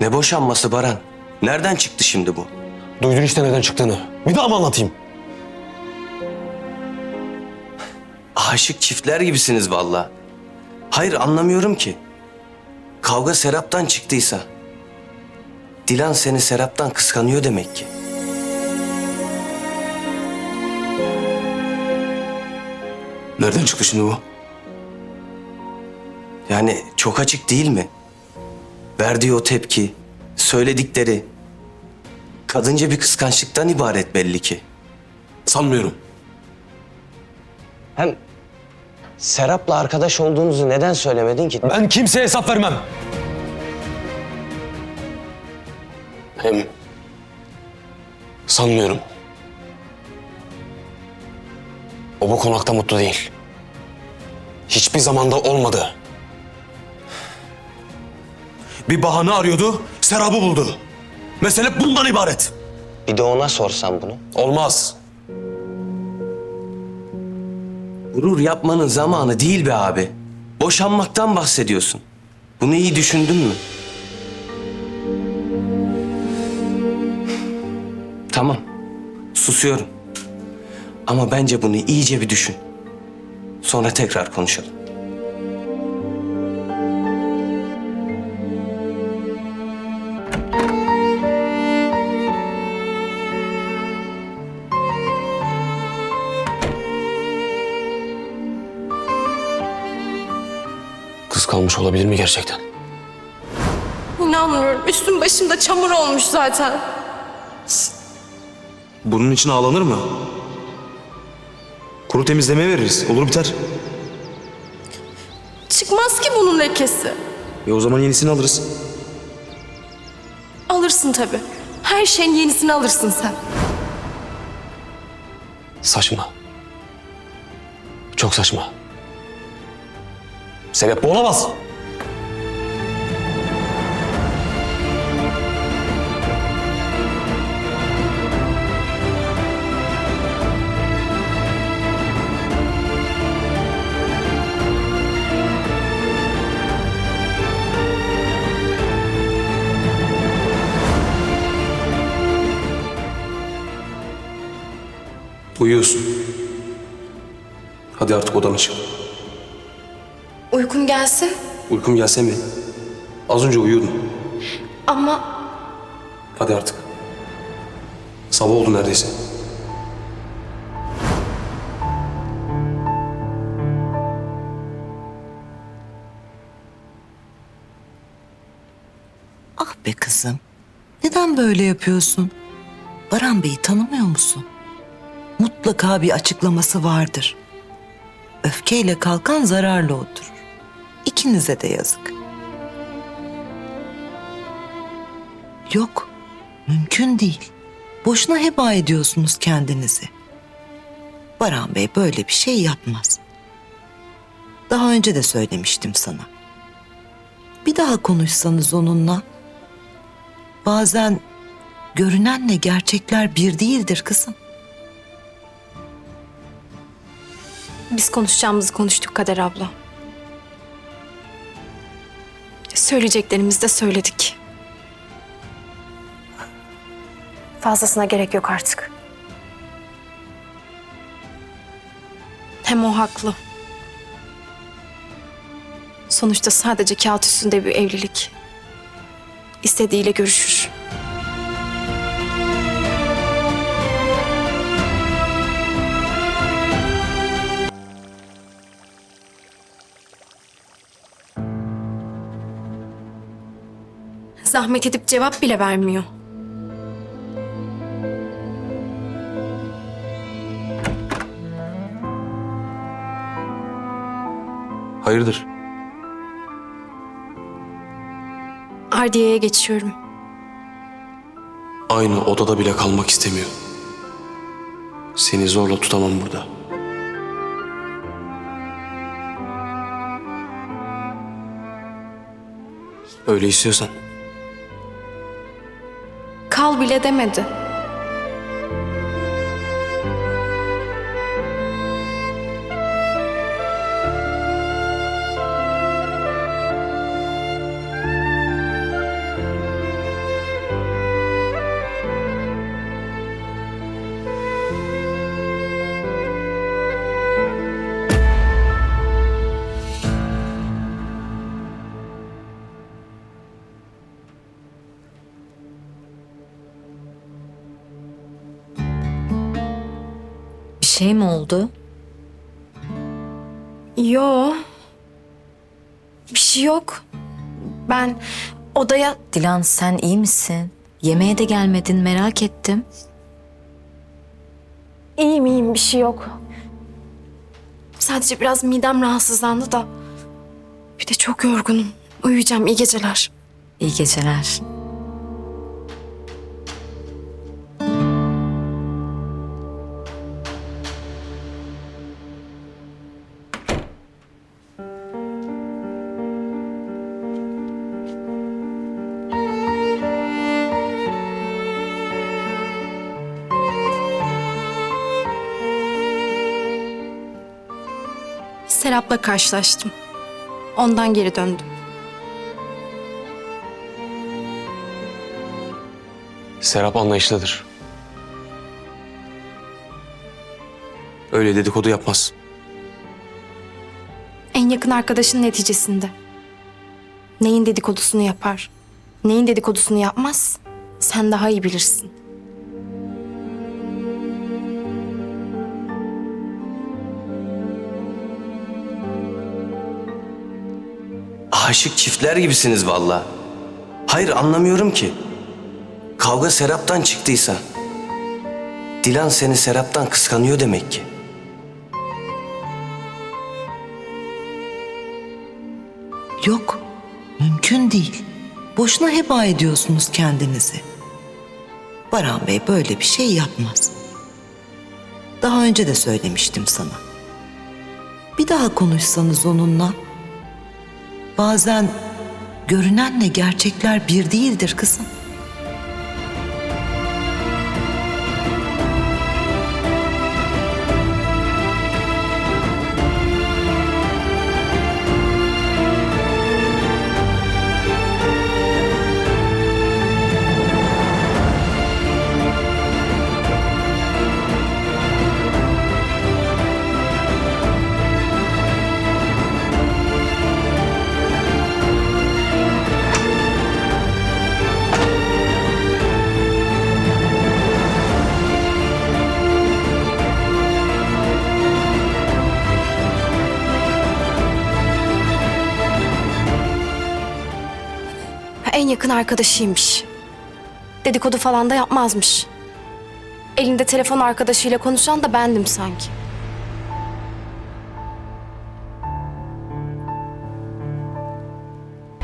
Ne boşanması Baran? Nereden çıktı şimdi bu? Duydun işte neden çıktığını. Bir daha mı anlatayım? Aşık çiftler gibisiniz vallahi. Hayır anlamıyorum ki. Kavga Serap'tan çıktıysa. Dilan seni Serap'tan kıskanıyor demek ki. Nereden çıktı şimdi bu? Yani çok açık değil mi? Verdiği o tepki, söyledikleri. Kadınca bir kıskançlıktan ibaret belli ki. Sanmıyorum. Hem Serap'la arkadaş olduğunuzu neden söylemedin ki? Ben kimseye hesap vermem. Hem sanmıyorum. O bu konakta mutlu değil. Hiçbir zamanda olmadı. Bir bahane arıyordu, Serap'ı buldu. Mesele bundan ibaret. Bir de ona sorsam bunu. Olmaz. Gurur yapmanın zamanı değil be abi. Boşanmaktan bahsediyorsun. Bunu iyi düşündün mü? Tamam. Susuyorum. Ama bence bunu iyice bir düşün. Sonra tekrar konuşalım. Kıskanmış olabilir mi gerçekten? İnanmıyorum. Üstüm başımda çamur olmuş zaten. Bunun için ağlanır mı? Kuru temizlemeye veririz. Olur biter. Çıkmaz ki bunun lekesi. E o zaman yenisini alırız. Alırsın tabii. Her şeyin yenisini alırsın sen. Saçma. Çok saçma. Sebep bu olamaz. Uyuyorsun. Hadi artık odana çık. Uykum gelsin Uykum gelse mi? Az önce uyuyordun. ama Hadi artık. Sabah oldu neredeyse. Ah be kızım. Neden böyle yapıyorsun? Baran Bey'i tanımıyor musun? Mutlaka bir açıklaması vardır. Öfkeyle kalkan zararla oturur. İkinize de yazık. Yok, mümkün değil. Boşuna heba ediyorsunuz kendinizi. Baran Bey böyle bir şey yapmaz. Daha önce de söylemiştim sana. Bir daha konuşsanız onunla. Bazen görünenle gerçekler bir değildir kızım. biz konuşacağımızı konuştuk Kader abla. Söyleyeceklerimizi de söyledik. Fazlasına gerek yok artık. Hem o haklı. Sonuçta sadece kağıt üstünde bir evlilik. İstediğiyle görüşür. Zahmet edip cevap bile vermiyor. Hayırdır? Ardiye'ye geçiyorum. Aynı odada bile kalmak istemiyor. Seni zorla tutamam burada. Öyle istiyorsan. Kal bile demedi. Şey mi oldu? Yo. Bir şey yok. Ben odaya Dilan sen iyi misin? Yemeğe de gelmedin merak ettim. iyiyim iyiyim bir şey yok. Sadece biraz midem rahatsızlandı da. Bir de çok yorgunum. Uyuyacağım iyi geceler. İyi geceler. Serap'la karşılaştım. Ondan geri döndüm. Serap anlayışlıdır. Öyle dedikodu yapmaz. En yakın arkadaşın neticesinde. Neyin dedikodusunu yapar, neyin dedikodusunu yapmaz sen daha iyi bilirsin. Aşık çiftler gibisiniz valla. Hayır anlamıyorum ki. Kavga Serap'tan çıktıysa. Dilan seni Serap'tan kıskanıyor demek ki. Yok, mümkün değil. Boşuna heba ediyorsunuz kendinizi. Baran Bey böyle bir şey yapmaz. Daha önce de söylemiştim sana. Bir daha konuşsanız onunla. Bazen görünenle gerçekler bir değildir kızım. En yakın arkadaşıymış. Dedikodu falan da yapmazmış. Elinde telefon arkadaşıyla konuşan da bendim sanki.